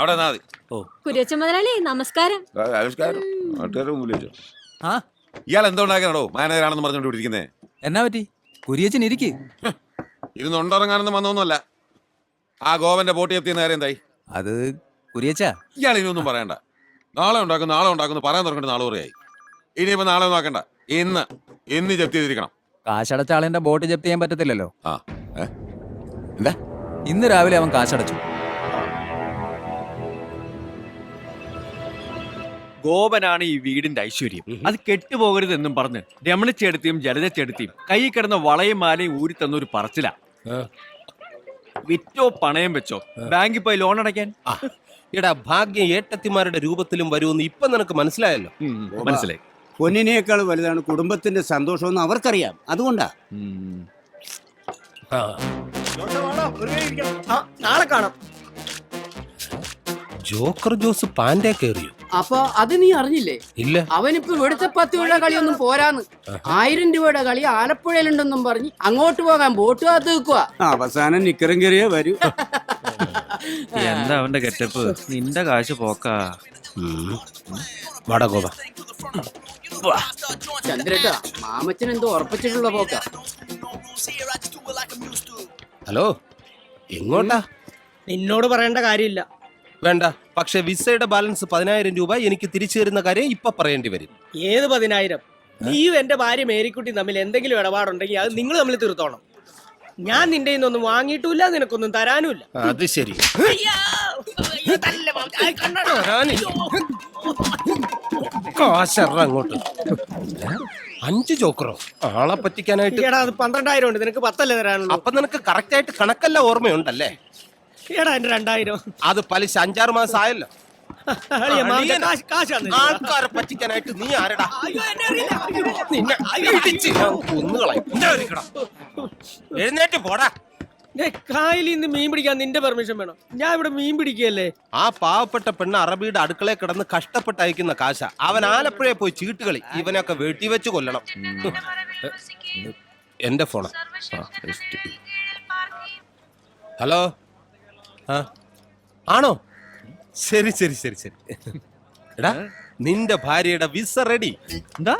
അവിടെ നിന്നാ മതി. കുര്യച്ച മുതലാളി നമസ്കാരം. ആ, ആവിഷ്കാരം നാട്ടുകാരുടെ മുമ്പിൽ വെച്ചു. ആ? ഇയാൾ എന്തുകൊണ്ടാക്കണോ മാനേജറാണെന്ന് പറഞ്ഞുകൊണ്ട് ഇരിക്കുന്നേ. എന്നാ പറ്റി? കുരിയച്ചൻ ഇരിക്ക്. ഇരുന്ന് ഉണ്ടിറങ്ങാനൊന്നും വന്നൊന്നുമല്ല. ആ ഗോവന്റെ ബോട്ടി എത്തിയ കാര്യം എന്തായി? അത് കുരിയച്ച. ഇയാൾ ഇനിയൊന്നും പറയണ്ട. നാളെ ഉണ്ടാക്കും നാളെ ഉണ്ടാക്കുന്നു പറയാൻ തുടങ്ങിട്ട് നാളെ പറയായി ഇനിയിപ്പോ നാളെ നോക്കണ്ട ഇന്ന് ഇന്ന് ജപ്തി ചെയ്തിരിക്കണം. കാശടച്ച ആളിന്റെ ബോട്ട് ജപ്തി ചെയ്യാൻ പറ്റത്തില്ലല്ലോ. ആ ഏ? എന്താ? ഇന്ന് രാവിലെ അവൻ കാശടച്ചു. ഗോപനാണ് ഈ വീടിന്റെ ഐശ്വര്യം. അത് കെട്ടുപോകരുതെന്നും പറഞ്ഞ് രമണിച്ചെടുത്തിയും ജലജച്ചെടുത്തിയും കൈ കിടന്ന വളയും മാലയും ഊരി തന്ന ഒരു പറച്ചില. വിറ്റോ പണയം വെച്ചോ? ബാങ്കിൽ പോയി ലോൺ അടയ്ക്കാൻ? എടാ ഭാഗ്യം ഏട്ടത്തിമാരുടെ രൂപത്തിലും വരുമെന്ന് ഇപ്പൊ നിനക്ക് മനസ്സിലായല്ലോ. മനസ്സിലായി. പൊന്നിനേക്കാൾ വലുതാണ് കുടുംബത്തിന്റെ സന്തോഷമെന്ന് അവർക്കറിയാം. അതുകൊണ്ടാ. നാളെ കാണാം. ജോക്കർ ജോസ് പാൻഡേ കയറിയോ? അപ്പൊ അത് നീ അറിഞ്ഞില്ലേ? ഇല്ല. അവനിപ്പോ ഇവിടുത്തെ പത്ത് രൂപയുടെ കളിയൊന്നും പോരാന്ന്. ആയിരം രൂപയുടെ കളി ആലപ്പുഴയിലുണ്ടെന്നും പറഞ്ഞ് അങ്ങോട്ട് പോകാൻ ബോട്ട് കാത്ത് നിൽക്കുക അവസാനം നിക്കറും കയറിയേ വരൂ. എന്താ അവന്റെ ഗെറ്റപ്പ്? നിന്റെ കാശ് പോക്കാ. വടകോ ചന്ദ്രട്ട മാമച്ചൻ എന്തോ ഉറപ്പിച്ചിട്ടുള്ള പോക്ക. ഹലോ എങ്ങോട്ടാ? നിന്നോട് പറയേണ്ട കാര്യമില്ല. വേണ്ട. പക്ഷെ വിസയുടെ ബാലൻസ് പതിനായിരം രൂപ എനിക്ക് തിരിച്ചു തരുന്ന കാര്യം ഇപ്പൊ പറയേണ്ടി വരും. ഏത് പതിനായിരം? നീയും എന്റെ ഭാര്യ മേരിക്കുട്ടി തമ്മിൽ എന്തെങ്കിലും ഇടപാടുണ്ടെങ്കിൽ അത് നിങ്ങൾ തമ്മിൽ തീർത്തോണം. ഞാൻ നിന്റെ ഒന്നും വാങ്ങിയിട്ടില്ല നിനക്കൊന്നും തരാനുമില്ല. അത് ശരി. അങ്ങോട്ട്. അഞ്ച് ചോക്കറോ? ആളെ പറ്റിക്കാനായിട്ട് പന്ത്രണ്ടായിരം ഉണ്ട്. നിനക്ക് പത്തല്ലേ തരാനുള്ളൂ? അപ്പൊ നിനക്ക് കറക്റ്റ് ആയിട്ട് കണക്കല്ല ഓർമ്മയുണ്ടല്ലേ? എടാ എന്റെ രണ്ടായിരം. അത് പലിശ അഞ്ചാറ് മാസം ആയല്ലോ. അളിയാ, മാമച്ച അളിയനാ. കാശ് കാശ് തന്നില്ല. ആൾക്കാരെ പറ്റിക്കാനായിട്ട് നീ ആരടാ? അയ്യോ, എന്നെ അറിയില്ല. അയ്യോ. നിന്നെ ഇടിച്ച് ഞാൻ കൊന്നുകളയും. എഴുന്നേറ്റ് പോടാ. കായലിൽ നിന്ന് മീൻ പിടിക്കാൻ നിന്റെ പെർമിഷൻ വേണം. ഞാൻ ഇവിടെ മീൻ പിടിക്കുകയല്ലേ? ആ പാവപ്പെട്ട പെണ്ണ് അറബിയുടെ അടുക്കളയിൽ കിടന്ന് കഷ്ടപ്പെട്ട് അയക്കുന്ന കാശ. അവൻ ആലപ്പുഴയെ പോയി ചീട്ടുകളി ഇവനൊക്കെ വെട്ടിവെച്ച് കൊല്ലണം. എന്റെ ഫോണ്. ഹലോ? ആണോ? ശരി ശരി ശരി ശരി. എടാ നിന്റെ ഭാര്യയുടെ വിസ റെഡി എന്താ?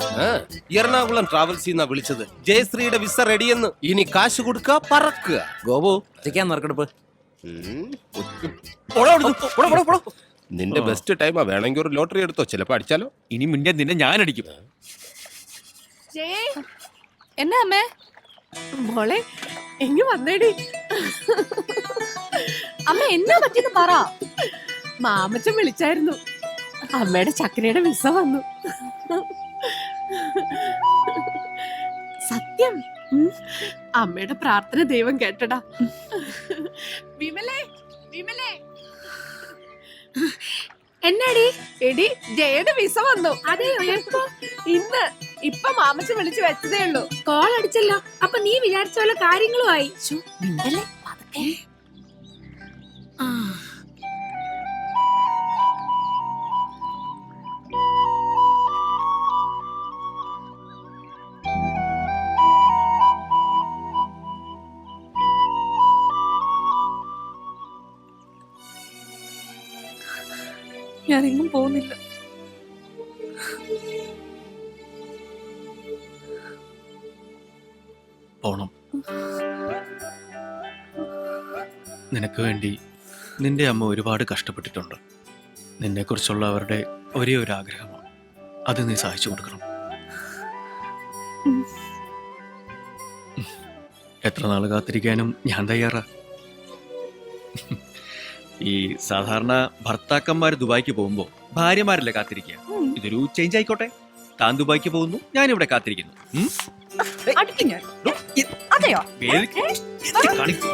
എറണാകുളം ട്രാവൽസിൽ നിന്നാ വിളിച്ചത്. ജയശ്രീയുടെ വിസ റെഡി എന്ന്. ഇനി കാശ് കൊടുക്കുക പറക്കുക. ഗോപു ചെക്കാൻ നറുക്കെടുപ്പ്. നിന്റെ ബെസ്റ്റ് ടൈമാ വേണമെങ്കിൽ ഒരു ലോട്ടറി എടുത്തോ. ചിലപ്പോ അടിച്ചാലോ? ഇനി മുന്നേ നിന്നെ ഞാൻ അടിക്കും എന്നാ അമ്മേ? മോളെ എങ്ങി വന്നേടി? അമ്മ എന്നാ പറ്റിയത് പറ. മാമച്ചൻ വിളിച്ചായിരുന്നു. അമ്മയുടെ ചക്കരയുടെ വിസ വന്നു. സത്യം. അമ്മയുടെ പ്രാർത്ഥന ദൈവം കേട്ടടാ. വിമലേ വിമലേ. എന്നാടി? എടി ജയയുടെ വിസ വന്നു. അതെയോ? എപ്പോ? ഇന്ന്. ഇപ്പൊ മാമച്ച വിളിച്ചു വെച്ചതേ ഉള്ളൂ. കോൾ അടിച്ചല്ലോ. അപ്പൊ നീ വിചാരിച്ച പോലെ കാര്യങ്ങളുമായി. ആ. ഞാനെങ്ങും പോകുന്നില്ല. നിനക്ക് വേണ്ടി നിന്റെ അമ്മ ഒരുപാട് കഷ്ടപ്പെട്ടിട്ടുണ്ട്. നിന്നെക്കുറിച്ചുള്ള അവരുടെ ഒരേ ഒരു ആഗ്രഹമാണ്. അത് നീ സഹിച്ചു കൊടുക്കണം. എത്ര നാൾ കാത്തിരിക്കാനും ഞാൻ തയ്യാറാ. ഈ സാധാരണ ഭർത്താക്കന്മാർ ദുബായിക്ക് പോകുമ്പോൾ ഭാര്യമാരല്ലേ കാത്തിരിക്കുക ഇതൊരു ചേഞ്ച് ആയിക്കോട്ടെ. താൻ ദുബായിക്ക് പോകുന്നു ഇവിടെ കാത്തിരിക്കുന്നു. ഉം? അതെയോ വേദി- എന്ത് കാണിക്കു?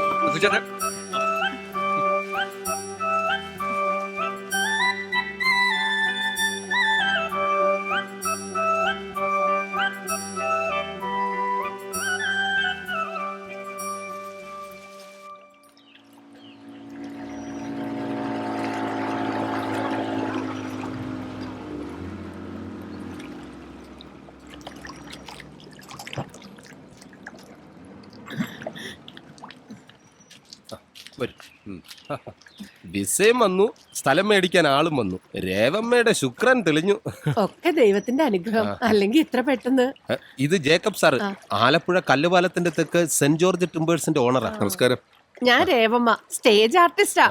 വിസയും വന്നു സ്ഥലം മേടിക്കാൻ ആളും വന്നു. രേവമ്മയുടെ ശുക്രൻ തെളിഞ്ഞു. ഒക്കെ ദൈവത്തിന്റെ അനുഗ്രഹം. അല്ലെങ്കിൽ ഇത്ര പെട്ടെന്ന്. ഇത് ജേക്കബ് സാർ ആലപ്പുഴ കല്ലുപാലത്തിന്റെ തെക്ക് സെന്റ് ജോർജ് ടിമ്പേഴ്സിന്റെ ഓണറാണ് നമസ്കാരം. ഞാൻ രേവമ്മ സ്റ്റേജ് ആർട്ടിസ്റ്റാ.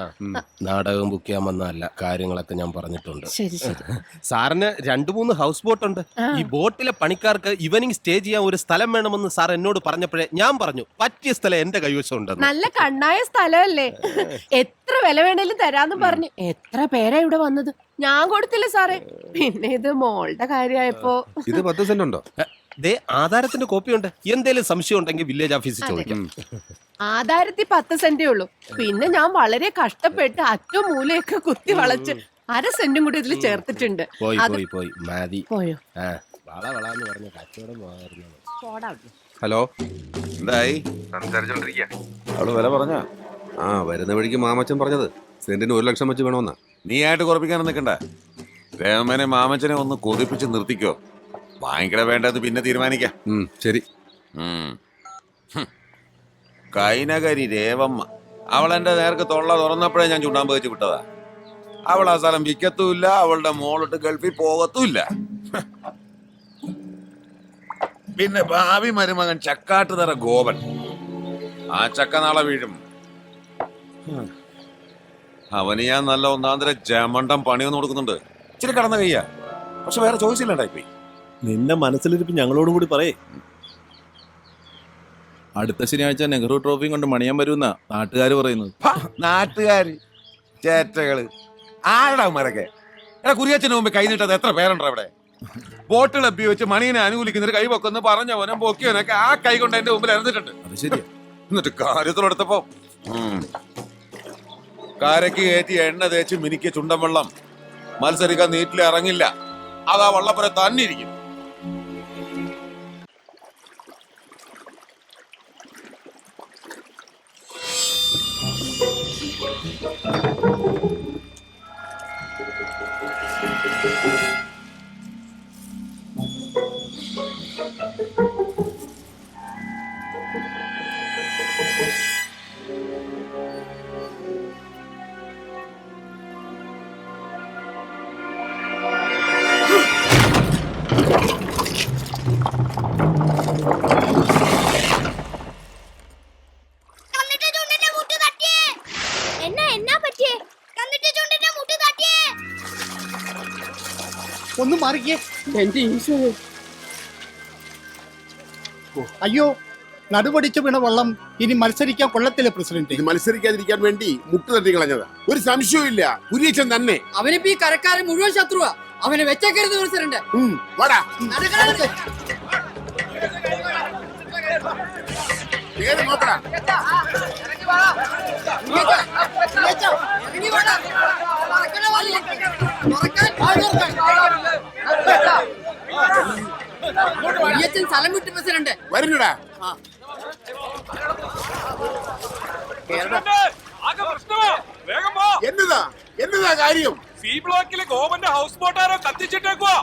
നാടകം ബുക്ക് ചെയ്യാൻ വന്നതല്ല കാര്യങ്ങളൊക്കെ ഞാൻ പറഞ്ഞിട്ടുണ്ട്. ശരി ശരി. സാറിന് രണ്ടു മൂന്ന് ഹൗസ് ബോട്ട് ഉണ്ട്. ഈ ബോട്ടിലെ പണിക്കാർക്ക് ഇവനിങ് സ്റ്റേ ചെയ്യാൻ ഒരു സ്ഥലം വേണമെന്ന് സാർ എന്നോട് പറഞ്ഞപ്പോഴേ ഞാൻ പറഞ്ഞു പറ്റിയ സ്ഥലം എന്റെ കൈവശം ഉണ്ടെന്ന് നല്ല കണ്ണായ സ്ഥലമല്ലേ? എത്ര വില വേണേലും തരാന്ന് പറഞ്ഞു. എത്ര പേരാ ഇവിടെ വന്നത്? ഞാൻ കൊടുത്തില്ല സാറേ. പിന്നെ ഇത് മോളുടെ കാര്യമായപ്പോ. ഇത് പത്ത് സെന്റ് ഉണ്ടോ? ദേ ആധാരത്തിന്റെ കോപ്പി ഉണ്ട്. എന്തേലും സംശയം ഉണ്ടെങ്കിൽ വില്ലേജ് ഓഫീസിൽ ചോദിക്കാം. ആധാരത്തിൽ പത്ത് സെന്റേ ഉള്ളൂ. പിന്നെ ഞാൻ വളരെ കഷ്ടപ്പെട്ട് അറ്റ മൂലയൊക്കെ കുത്തി വളച്ച് അര സെന്റും കൂടി ഇതിൽ ചേർത്തിട്ടുണ്ട്. പോയി പോയി പോയി. മതി. പോയോ? ആ. വള പറഞ്ഞ കച്ചവടം മാറുന്നു പോടാ ഹലോ. എന്തായി? അവൾ വില പറഞ്ഞ? ആ വരുന്ന വഴിക്ക് മാമച്ചൻ പറഞ്ഞത്. സെന്റിന് ഒരു ലക്ഷം വെച്ച് വേണമെന്നാ നീ ആയിട്ട് കുറപ്പിക്കാനും നിൽക്കണ്ട വേമനെ മാമച്ചനെ ഒന്ന് കൊതിപ്പിച്ച് നിർത്തിക്കോ. വാങ്ങിക്കട വേണ്ടത് പിന്നെ തീരുമാനിക്കാം. ഉം, ശരി. ഉം. ഹും. കൈനകരി രേവമ്മ അവൾ എന്റെ നേർക്ക് തൊള്ള തുറന്നപ്പോഴേ ഞാൻ ചുണ്ടാമ്പ് വെച്ച് വിട്ടതാ. അവൾ ആ സ്ഥലം വിൽക്കത്തുമില്ല അവളുടെ മോളിട്ട് ഗൾഫിൽ പോകത്തുമില്ല. പിന്നെ ഭാവി മരുമകൻ ചക്കാട്ടുതറ ഗോപൻ. ആ ചക്ക നാളെ വീഴും. അവന് ഞാൻ നല്ല ഒന്നാന്തര ജമണ്ടം പണിയൊന്നും കൊടുക്കുന്നുണ്ട്. ഇച്ചിരി കടന്ന കയ്യാ. പക്ഷെ വേറെ ചോയ്സ് ടൈപ്പി നിന്റെ മനസ്സിലിരിപ്പ് ഞങ്ങളോടും കൂടി പറയേ. അടുത്ത ശനിയാഴ്ച നെഹ്റു ട്രോഫിയും കൊണ്ട് മണിയാൻ വരുമെന്നാ നാട്ടുകാർ പറയുന്നത്. നാട്ടുകാര് ചേറ്റകൾ ആരുടെ മരക്കെ എടാ കുരിയച്ചന് മുമ്പ് കൈ നീട്ടത് എത്ര പേരുണ്ടോ അവിടെ? ബോട്ട് ക്ലബ്ബി വെച്ച് മണിനെ അനുകൂലിക്കുന്നൊരു കൈ പറഞ്ഞ പറഞ്ഞവനും പൊക്കിയവനൊക്കെ ആ കൈ കൊണ്ട് എന്റെ മുമ്പിൽ ഇറന്നിട്ടുണ്ട് അത് ശരിയാ. എന്നിട്ട് കാര്യത്തിലെടുത്തപ്പോ കാരയ്ക്ക് കയറ്റി എണ്ണ തേച്ച് മിനിക്ക് ചുണ്ടൻ വെള്ളം മത്സരിക്കാൻ നീറ്റിൽ ഇറങ്ങില്ല അതാ വള്ളപ്പുര തന്നെ Thank you. ഒന്ന് മാറിക്കേ. എന്റെ ഈശോ. അയ്യോ നടുപടിച്ചു വീണ വള്ളം ഇനി മത്സരിക്കാൻ കൊള്ളത്തില്ല പ്രസിഡന്റ്. ഇത് മത്സരിക്കാതിരിക്കാൻ വേണ്ടി മുട്ട് തട്ടി കളഞ്ഞതാ. ഒരു സംശയവും ഇല്ല. കുര്യച്ചൻ തന്നെ. അവനിപ്പോ ഈ കരക്കാരൻ മുഴുവൻ ശത്രുവാ. അവനെ വെച്ചേക്കരുത് പ്രസിഡന്റ്. ഉം, വാടാ. പേര് നോക്കടാ? സ്ഥലം വിട്ട് പ്രസിഡന്റ്. വരുന്നടാ. എന്നതാ? എന്നതാ കാര്യം? സി ബ്ലോക്കിലെ ഗോപന്റെ ഹൗസ് ബോട്ടാരോ കത്തിച്ചിട്ടേക്കുവാ.